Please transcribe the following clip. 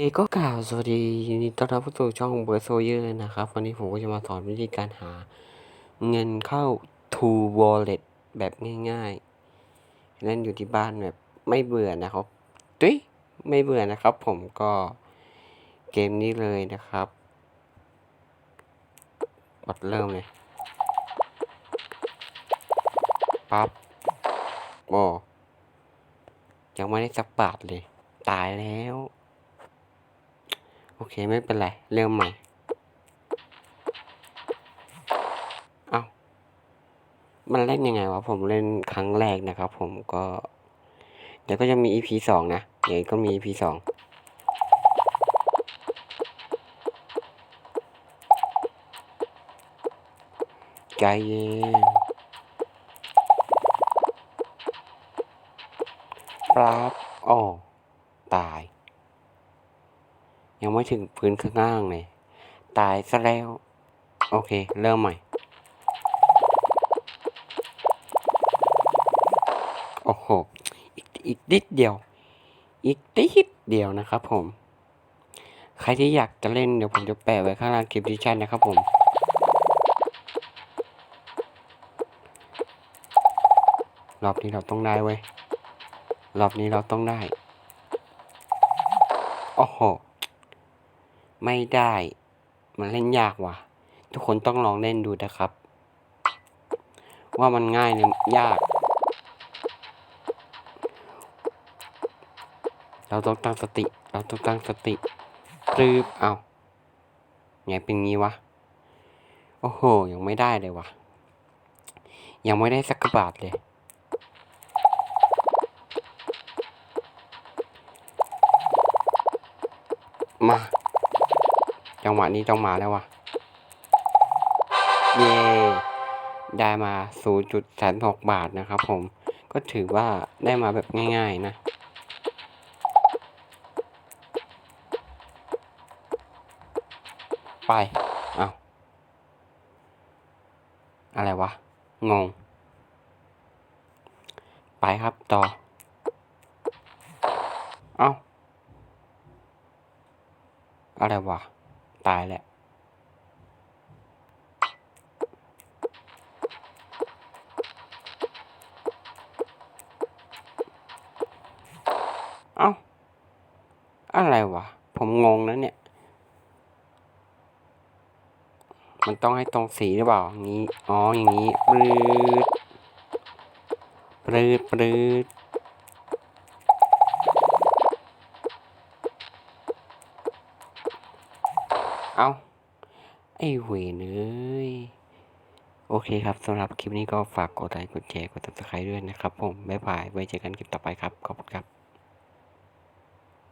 เอก็กล่าวสวัสดียินดีต้อนรับเข้าสู่ช่องเบอร์โซเยอร์นะครับ วันนี้ผมก็จะมาสอนวิธีการหาเงินเข้า To Wallet แบบง่ายๆ เล่นอยู่ที่บ้านแบบไม่เบื่อนะครับตุ้ยไม่เบื่อนะครับ ผมก็เกมนี้เลยนะครับกดเริ่มเลยปั๊บโอ้ยังไม่ได้สักบาทเลย ตายแล้ว โอเคไม่เป็นไร เริ่มใหม่ เอา้ามันเล่นยังไงวะ ผมเล่นครั้งแรกนะครับผมก็ เดี๋ยวก็จะมี EP สองนะ เดี๋ยวก็มี EP สองใจเย็นปั๊บอ๋อตาย ยังไม่ถึงพื้นข้างล่างเลยตายซะแล้ว โอเค เริ่มใหม่ โอ้โหอีกอีกนิดเดียว อีกนิดเดียวนะครับผม ใครที่อยากจะเล่นเดี๋ยวผมจะแปะไว้ข้างล่างคลิปดิชั่นนะครับผมรอบนี้เราต้องได้เว้ย รอบนี้เราต้องได้ โอ้โห ไม่ได้ มันเล่นยากว่ะ ทุกคนต้องลองเล่นดูนะครับ ว่ามันง่ายหรือยาก เราต้องตั้งสติ เราต้องตั้งสติปรืบเอาไงเป็นงี้วะ โอ้โห ยังไม่ได้เลยวะยังไม่ได้สักบาทเลย มา จังหวะนี้ต้องมาแล้ววะเย่ได้มา 0.36 บาทนะครับผม ก็ถือว่าได้มาแบบง่าย ๆ นะ ไป เอาอะไรวะ งง ไปครับต่อ เอาอะไรวะ ตายแหละ เอ้า อะไรวะ ผมงงนะเนี่ย มันต้องให้ตรงสีหรือเปล่างนี้ อ๋อ อย่างนี้ ปลืด ปลืด ปลืด เอาไอ้เวนเอ้ย โอเคครับสำหรับคลิปนี้ก็ฝากกดไลค์กดแชร์กดติดตามด้วยนะครับผม บ๊ายบาย ไว้เจอกันคลิปต่อไปครับ ขอบคุณครับ